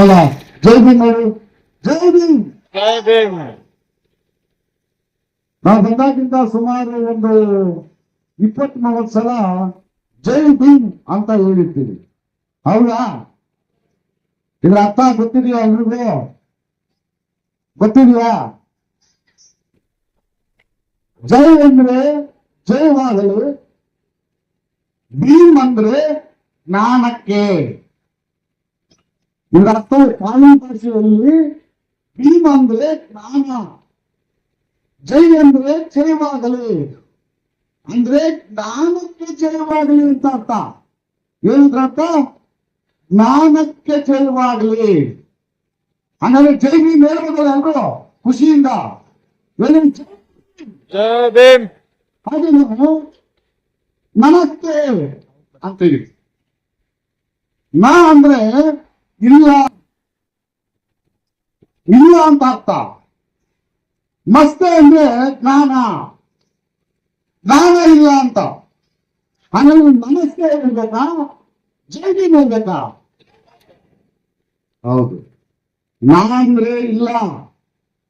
ಅಲ್ಲ ಜೈ ಭೀಮ್ ಅವರು ಜೈ ಭೀಮ್ ಜೈ ಭೀಮ್ ನಾವು ಬಂದಾಗಿಂದ ಸುಮಾರು ಒಂದು ಇಪ್ಪತ್ ಮೂವತ್ತು ಸಲ ಜೈ ಭೀಮ್ ಅಂತ ಹೇಳಿರ್ತೀವಿ ಹೌದಾ ಇದ್ರ ಅರ್ಥ ಗೊತ್ತಿದೆಯಾ ಎಲ್ರಿಗೂ ಗೊತ್ತಿದೆಯಾ ಜೈ ಅಂದ್ರೆ ಜಯವಾಗಲು ಭೀಮ್ ಅಂದ್ರೆ ಜ್ಞಾನಕ್ಕೆ ಇದರ ಅರ್ಥ ಕಾನೂನು ಭಾಷೆಯಲ್ಲಿ ಭೀಮ್ ಅಂದ್ರೆ ಜ್ಞಾನ ಜೈ ಅಂದ್ರೆ ಜಯವಾಗಲಿ. ಅಂದ್ರೆ ಜ್ಞಾನಕ್ಕೆ ಜಯವಾಗಲಿ ಅಂತ ಅರ್ಥ. ಏನಂದ್ರ ಅರ್ಥ? ಜ್ಞಾನಕ್ಕೆ ಜಯವಾಗಲಿ. ಹಂಗಾದ್ರೆ ಜೈ ಭೀಮ್ ಹೇಳ್ಬೋದಲ್ಲ ಎಲ್ರು? ಖುಷಿಯಿಂದ. ಹಾಗೆ ನಾವು ನಮಸ್ತೆ. ಅಂತೀವಿ. ನಾ ಅಂದ್ರೆ ಇಲ್ಲ. ಇಲ್ಲ ಅಂತ ಅರ್ಥ. ಮಸ್ತೆ ಅಂದ್ರೆ ಜ್ಞಾನ. ಜ್ಞಾನ ಇಲ್ಲ ಅಂತ. ಹಾಗಾದ್ರೆ ಮನಸ್ಸೇ ಇರ್ಬೇಕಾ ಜೈವಿ ಹೇಳ್ಬೇಕಾ? ಹೌದು. ನಾ ಅಂದ್ರೆ ಇಲ್ಲ.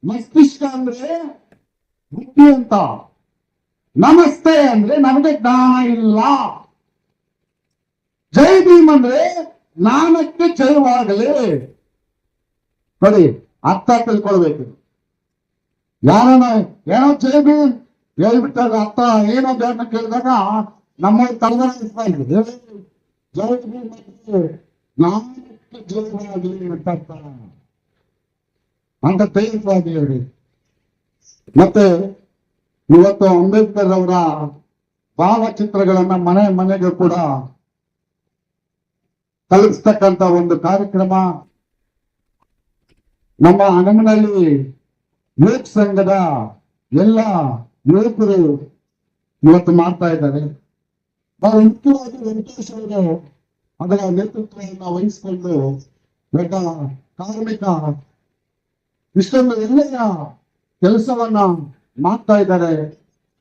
ಮಸ್ತಿಷ್ಕ ಅಂದ್ರೆ ಬುದ್ಧಿ ಅಂತ. ನಮಸ್ತೆ ಅಂದ್ರೆ ನಮಗೆ ಜ್ಞಾನ ಇಲ್ಲ. ಜೈ ಭೀಮ್ ಅಂದ್ರೆ ಜ್ಞಾನಕ್ಕೆ ಜಯವಾಗಲಿ ನೋಡಿ, ಅರ್ಥ ತಿಳ್ಕೊಳ್ಬೇಕು. ಯಾರನ್ನ ಏನೋ ಜಯಬಿ ಹೇಳ್ಬಿಟ್ಟಾಗ ಅರ್ಥ, ಏನೋ ಬೇಡ ಕೇಳಿದಾಗ ನಮ್ಮ ತಲೆಗಳ ಜಯಬಿ ನಾನಕ್ಕೆ ಜಯವಾಗಲಿ ಅಂತ ಅರ್ಥ. ಅಂತ ಹೇಳಿ. ಮತ್ತೆ ಇವತ್ತು ಅಂಬೇಡ್ಕರ್ ಅವರ ಭಾವಚಿತ್ರಗಳನ್ನ ಮನೆ ಮನೆಗೆ ಕೂಡ ತಲುಪಿಸ್ತಕ್ಕಂತ ಒಂದು ಕಾರ್ಯಕ್ರಮ. ನಮ್ಮ ಹನಮನಹಳ್ಳಿ ಯುವಕ ಸಂಘದ ಎಲ್ಲ ಯುವಕರು ಇವತ್ತು ಮಾಡ್ತಾ ಇದ್ದಾರೆ. ಬಹಳ ಮುಖ್ಯವಾಗಿ ವೆಂಕಟೇಶ್ ಅವರು ಅದರ ನೇತೃತ್ವವನ್ನು ವಹಿಸಿಕೊಂಡು ದೊಡ್ಡ ಕಾರ್ಮಿಕ ಇಷ್ಟೊಂದು ಒಳ್ಳೆಯ ಕೆಲಸವನ್ನ ಮಾಡ್ತಾ ಇದ್ದಾರೆ.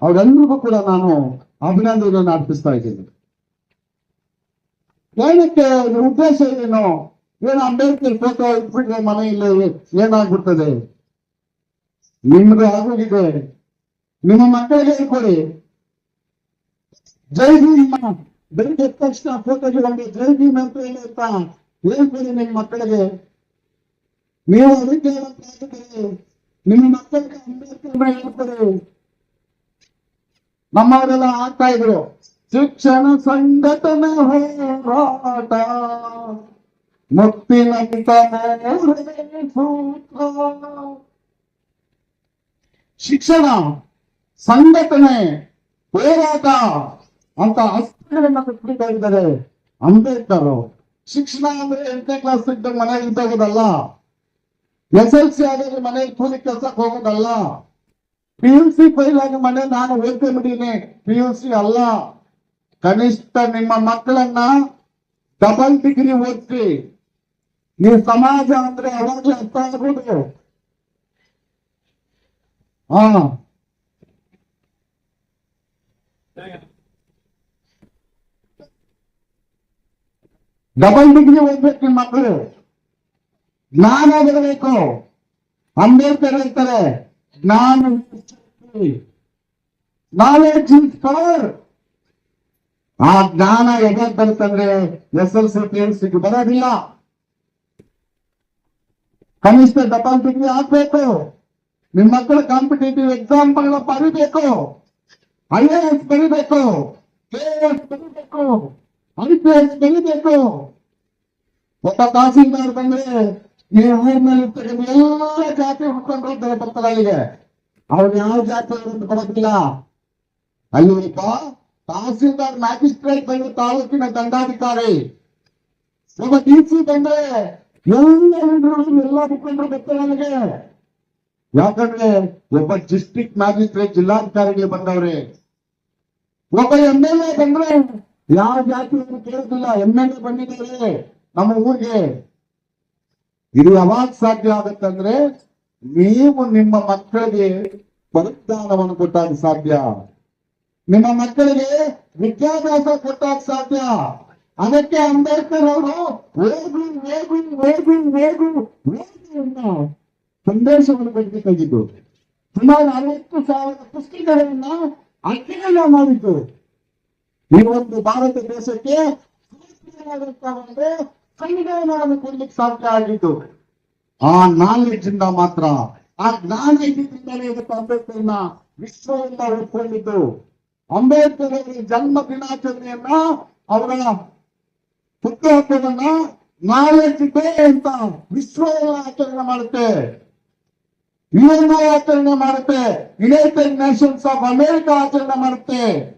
ಅವರೆಲ್ಲರಿಗೂ ಕೂಡ ನಾನು ಅಭಿನಂದನೆಯನ್ನು ಅರ್ಪಿಸ್ತಾ ಇದ್ದೀನಿ. ಏನಕ್ಕೆ ಉದ್ದೇಶ ಏನು? ಏನು ಅಂಬೇಡ್ಕರ್ ಫೋಟೋ ಇಟ್ಬಿಟ್ರೆ ಮನೆಯಲ್ಲಿ ಏನಾಗ್ಬಿಡ್ತದೆ? ನಿಮ್ದು ಆಗೋಗಿದೆ. ನಿಮ್ಮ ಮಕ್ಕಳಿಗೆ ಹೇಳ್ಕೊಡಿ. ಜೈ ಭೀಮ. ಬೆಳಿಗ್ಗೆ ತಕ್ಷಣ ಫೋಟೋಗೆ ಒಂದು ಜೈ ಭೀಮ್ ಅಂತ ಹೇಳಿ ಹೇಳ್ಕೊಡಿ ನಿಮ್ಮ ಮಕ್ಕಳಿಗೆ. ನೀವು ಅದಕ್ಕೆ ನಿಮ್ಮ ಮಕ್ಕಳಿಗೆ ಅಂಬೇಡ್ಕರ್ ಹೇಳ್ಕೊಡಿ. ನಮ್ಮವರೆಲ್ಲ ಆಗ್ತಾ ಇದ್ರು. ಶಿಕ್ಷಣ ಸಂಘಟನೆ ಹೋರಾಟ. ಸೂತ್ರ. ಶಿಕ್ಷಣ ಸಂಘಟನೆ ಹೋರಾಟ ಅಂತ ಅಸ್ತ್ರಗಳನ್ನ ಇದ್ದಾರೆ. ಅಂಬೇಡ್ಕರ್. ಶಿಕ್ಷಣ ಅಂದ್ರೆ ಎಂಟನೇ ಕ್ಲಾಸ್ ಇದ್ದಾಗ ಮನೆಗೆ ಇದ್ದೋಗೋದಲ್ಲ. ಎಸ್ ಎಲ್ ಸಿ ಆದ್ರೆ ಮನೆಗೆ ಕೂಲಿ ಕೆಲ್ಸಕ್ಕೆ ಹೋಗೋದಲ್ಲ. ಪಿ ಯು ಸಿ ಫೈಲ್ ಆಗಿ ಮನೆ ನಾನು ಓದ್ಕೊಂಡ್ಬಿಟ್ಟೀನಿ ಪಿ ಯು ಸಿ ಅಲ್ಲ. ಕನಿಷ್ಠ ನಿಮ್ಮ ಮಕ್ಕಳನ್ನ ಡಬಲ್ ಡಿಗ್ರಿ ಓದಿಸಿ. ನೀವು ಸಮಾಜ ಅಂದ್ರೆ ಯಾವಾಗ್ಲೂ ಅರ್ಥ ಆಗ್ಬೋದು. ಹಾ. ಡಬಲ್ ಡಿಗ್ರಿ ಓದ್ಬೇಕು ನಿಮ್ಮ ಮಕ್ಕಳು. ಜ್ಞಾನ ಬರಬೇಕು. ಅಂಬೇಡ್ಕರ್ ಹೇಳ್ತಾರೆ, ಜ್ಞಾನ ನಾಲೆಡ್ಜ್ ಇಸ್ ಪವರ್ ಆ ಜ್ಞಾನ ಯಾವಾಗ ಬರುತ್ತಂದ್ರೆ S L C P L C ಬರೋದಿಲ್ಲ. ಕನಿಷ್ಠ ಡಬಲ್ ಡಿಗ್ರಿ ಆಗ್ಬೇಕು. ನಿಮ್ಮ ಮಕ್ಕಳು ಕಾಂಪಿಟೇಟಿವ್ ಎಕ್ಸಾಮ್ ಬರಿಬೇಕು. ಐ ಎ ಎಸ್ ಬರಿಬೇಕು. ಕೆ ಎಸ್ ಬರಿಬೇಕು. ಐ ಪಿ ಎಸ್ ಬರಿಬೇಕು. ಒಬ್ಬ ತಹಸೀಲ್ದಾರ್ ಬಂದ್ರೆ ಈ ಊರಿನಲ್ಲಿ ಎಲ್ಲ ಜಾತಿ ಹುಡ್ಕೊಂಡು ಬರ್ತಾರೆ ಅಲ್ಲಿಗೆ ಅವ್ರು ಯಾವ ಜಾತಿ ಕೊಡೋದಿಲ್ಲ ಅಲ್ಲಿ ತಹಸೀಲ್ದಾರ್ ಮ್ಯಾಜಿಸ್ಟ್ರೇಟ್ ಬಂದು ತಾಲೂಕಿನ ದಂಡಾಧಿಕಾರಿ ನಮ್ಮ ಡಿ ಸಿ ಬಂದ್ರೆ ಎಲ್ಲ ಹುಡುಗರು ಎಲ್ಲ ಮುಖಂಡರು ಬರ್ತಾರೆ ನನಗೆ. ಯಾಕಂದ್ರೆ ಒಬ್ಬ ಡಿಸ್ಟ್ರಿಕ್ಟ್ ಮ್ಯಾಜಿಸ್ಟ್ರೇಟ್ ಜಿಲ್ಲಾಧಿಕಾರಿಗೆ ಬಂದವ್ರೆ. ಒಬ್ಬ ಎಂ ಎಲ್ ಎ ಬಂದ್ರೆ ಯಾವ ಜಾತಿ ಕೇಳುದಿಲ್ಲ. ಎಂ ಎಲ್ ಎ ಬಂದಿದ್ದಾರೆ ನಮ್ಮ ಊರಿಗೆ. ಇದು ಯಾವಾಗ ಸಾಧ್ಯ ಆಗುತ್ತಂದ್ರೆ ನೀವು ನಿಮ್ಮ ಮಕ್ಕಳಿಗೆ ಪರಿಜ್ಞಾನವನ್ನು ಕೊಟ್ಟಾಗ ಸಾಧ್ಯ. ನಿಮ್ಮ ಮಕ್ಕಳಿಗೆ ವಿದ್ಯಾಭ್ಯಾಸ ಕೊಟ್ಟಾಗ ಸಾಧ್ಯ. ಅದಕ್ಕೆ ಅಂಬೇಡ್ಕರ್ ಅವರು ವೇಗು ಓದು ಓದು ಓದು ಓದು ಅನ್ನೋ ಸಂದೇಶವನ್ನು ಬರೆದು ಸುಮಾರು ಅರವತ್ತು ಸಾವಿರ ಪುಸ್ತಕಗಳನ್ನ ಅಧ್ಯಯನ ಮಾಡಿದ್ದು, ಈ ಒಂದು ಭಾರತ ದೇಶಕ್ಕೆ ಅಂದ್ರೆ ಸಂವಿಧಾನವನ್ನು ಕೊಡ್ಲಿಕ್ಕೆ ಸಾಧ್ಯ ಆಗಿದ್ದು, ಆ ನಾಲೆಡ್ಜ್ ಇಂದ ಮಾತ್ರ, ಆ ಜ್ಞಾನ ಇದ್ದಿದ್ದಿಂದಲೇ ಇದಕ್ಕೆ ಅಂಬೇಡ್ಕರ್ನ ವಿಶ್ವವೆಲ್ಲ ಒಪ್ಕೊಂಡಿದ್ದು ಅಂಬೇಡ್ಕರ್ ಅವರ ಜನ್ಮ ದಿನಾಚರಣೆಯನ್ನ ಅವರ ಹುಟ್ಟುಹಬ್ಬವನ್ನ ನಾಳೆ ಅಂತ ವಿಶ್ವ ಆಚರಣೆ ಮಾಡುತ್ತೆ. ಯುಎನ್ಒ ಆಚರಣೆ ಮಾಡುತ್ತೆ. ಯುನೈಟೆಡ್ ನೇಷನ್ಸ್ ಆಫ್ ಅಮೆರಿಕ ಆಚರಣೆ ಮಾಡುತ್ತೆ.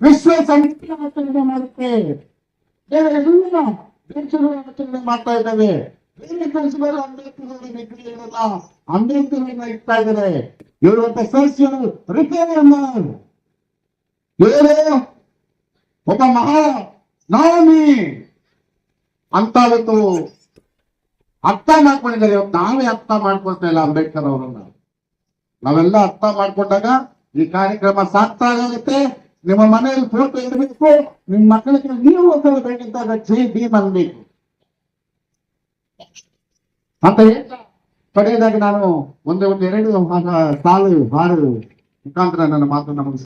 ವಿಶ್ವಸಂಸ್ಥೆ ಆಚರಣೆ ಮಾಡುತ್ತೆ. ಬೇರೆ ಎಲ್ಲ ದೇಶಗಳು ಆಚರಣೆ ಮಾಡ್ತಾ ಇದ್ದಾವೆ. ಬೇರೆ ದೇಶಗಳು ಅಂಬೇಡ್ಕರ್ ಅವರ ವಿಗ್ರಹಗಳನ್ನ ಅಂಬೇಡ್ಕರ್ ಇಡ್ತಾ ಇದ್ದಾರೆ. ಇವರು ಸದಸ್ಯರು ರಿಪೇರ್ ರಿಫಾರ್ಮರ್ ಇವರು ಒಬ್ಬ ಮಹಾ ನಾಮಿ ಅಂತ ಒಂದು ಅರ್ಥ ಮಾಡ್ಕೊಂಡಿದ್ದಾರೆ ಇವತ್ತು ನಾವೇ ಅರ್ಥ ಮಾಡ್ಕೊಳ್ತಾ ಇಲ್ಲ ಅಂಬೇಡ್ಕರ್ ಅವರನ್ನ ನಾವೆಲ್ಲ ಅರ್ಥ ಮಾಡ್ಕೊಂಡಾಗ ಈ ಕಾರ್ಯಕ್ರಮ ಸಾರ್ಥಕ ಆಗುತ್ತೆ ನಿಮ್ಮ ಮನೆಯಲ್ಲಿ ಫೋಟೋ ಇರಬೇಕು ನಿಮ್ಮ ಮಕ್ಕಳಿಗೆ ನೀವು ಬೇಕಿದ್ದಾಗ ಜೈ ಭೀಮ್ ಅನ್ಬೇಕು ಅಂತ ಹೇಳ್ತಾ ಕೊನೆಯದಾಗಿ ನಾನು ಒಂದೇ ಒಂದು ಎರಡು ಸಾಲು ಹಾಡು ಮುಖಾಂತರ ನನ್ನ ಮಾತು ಮುಗಿಸ್ತೇನೆ